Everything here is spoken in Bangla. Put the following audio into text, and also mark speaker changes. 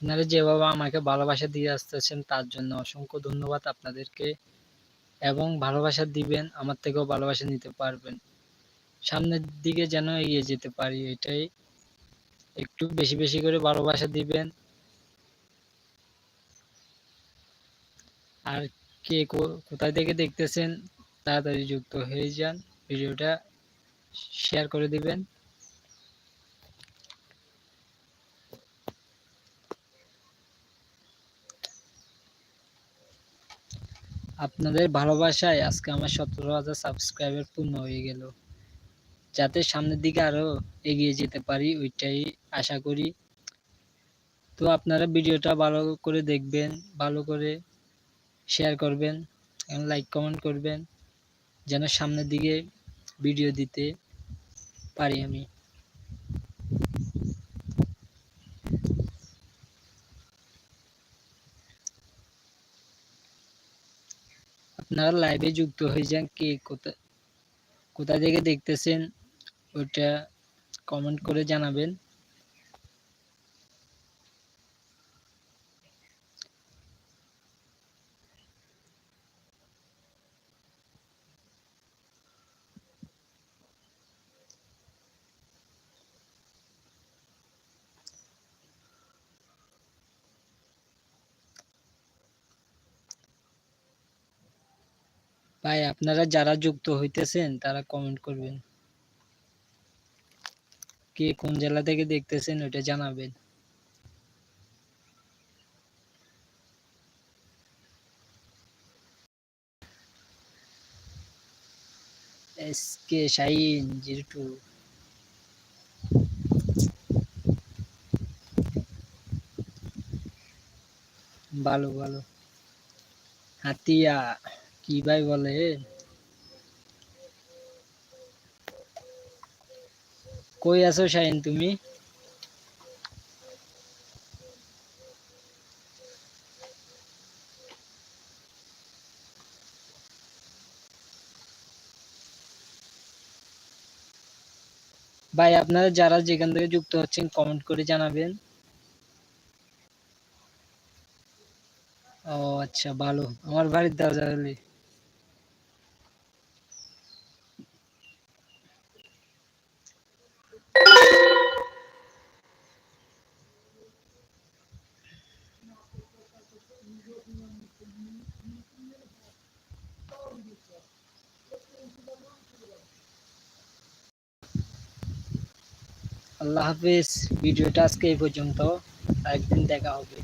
Speaker 1: আপনারা যেভাবে আমাকে ভালোবাসা দিয়ে আসতেছেন, তার জন্য অসংখ্য ধন্যবাদ আপনাদেরকে। এবং ভালোবাসা দিবেন, আমার থেকেও ভালোবাসা নিতে পারবেন। সামনের দিকে যেন এগিয়ে যেতে পারি, এটাই। একটু বেশি বেশি করে ভালোবাসা দিবেন। আর কে কোথায় থেকে দেখতেছেন, তাড়াতাড়ি যুক্ত হয়ে যান। ভিডিওটা শেয়ার করে দিবেন। আপনাদের ভালোবাসায় আজকে আমার সতেরো হাজার সাবস্ক্রাইবার পূর্ণ হয়ে গেল। যাতে সামনের দিকে আরও এগিয়ে যেতে পারি, ওইটাই আশা করি। তো আপনারা ভিডিওটা ভালো করে দেখবেন, ভালো করে শেয়ার করবেন, এবং লাইক কমেন্ট করবেন, যেন সামনের দিকে ভিডিও দিতে পারি আমি। আপনারা লাইভে যুক্ত হয়ে যান কে কোথা কোথা থেকে দেখতেছেন ওইটা কমেন্ট করে জানাবেন। ভাই, আপনারা যারা যুক্ত হইতেছেন, তারা কমেন্ট করবেন। কে কোন জেলা থেকে দেখতেছেন ওটা জানাবেন। S K Shahin zero two ভালো ভালো। হাতিয়া। কি ভাই বলে? কই আছো শাহিন তুমি? ভাই, আপনারা যারা যেখান থেকে যুক্ত হচ্ছেন কমেন্ট করে জানাবেন। ও আচ্ছা ভালো। আমার বাড়ির দরজা আল্লাহ হাফিজ ভিডিওটা আজকে এই পর্যন্ত। একদিন দেখা হবে।